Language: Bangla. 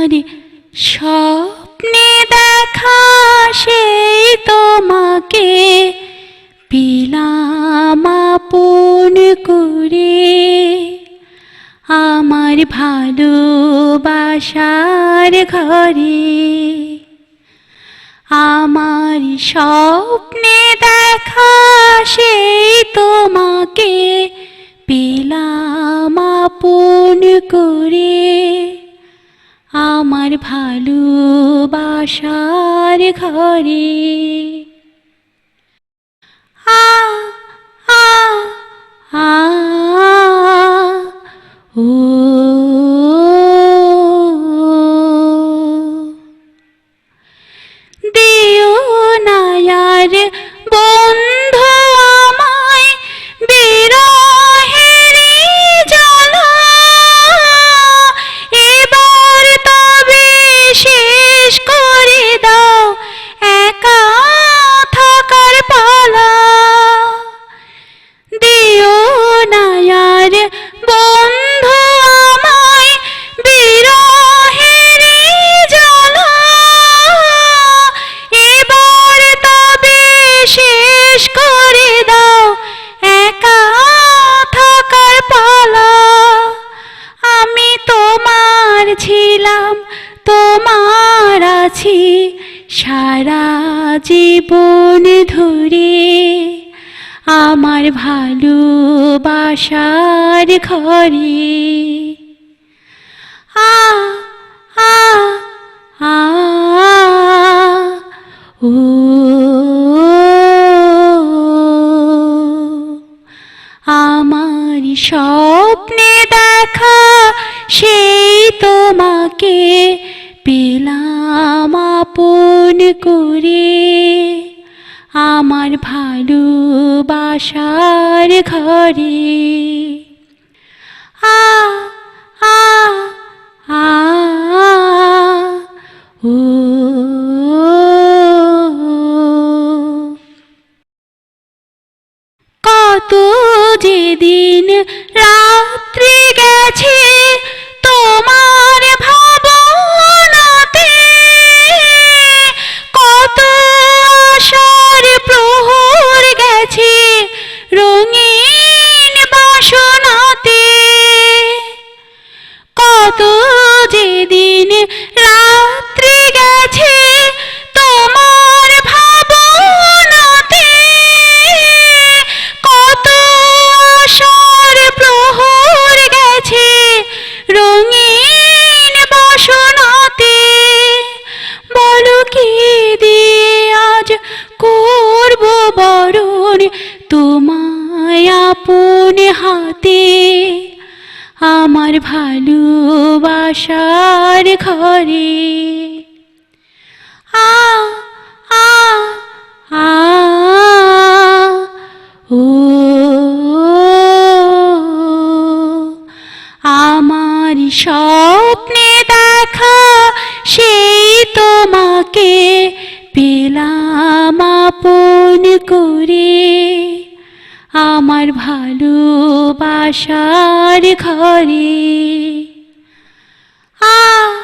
আমার স্বপ্নে দেখা সেই তোমাকে। পিলাম আপন করে। আমার ভালোবাসার ঘরে। আমার স্বপ্নে দেখা আমার ভালোবাসার ঘরে। আ ছিলাম তোমার আছি সারা জীবন ধরে। আমার ভালোবাসার ঘরে। আ আ আ ও। আমার স্বপ্নে দেখা সেই তোমাকে। ভালোবাসার ঘরে। ভালোবাসার ঘরে। আ আ আ, ও, আমার স্বপ্নে দেখা সেই তোমাকে পেলাম আপন করে। আমার ভালোবাসার ঘরে আ আ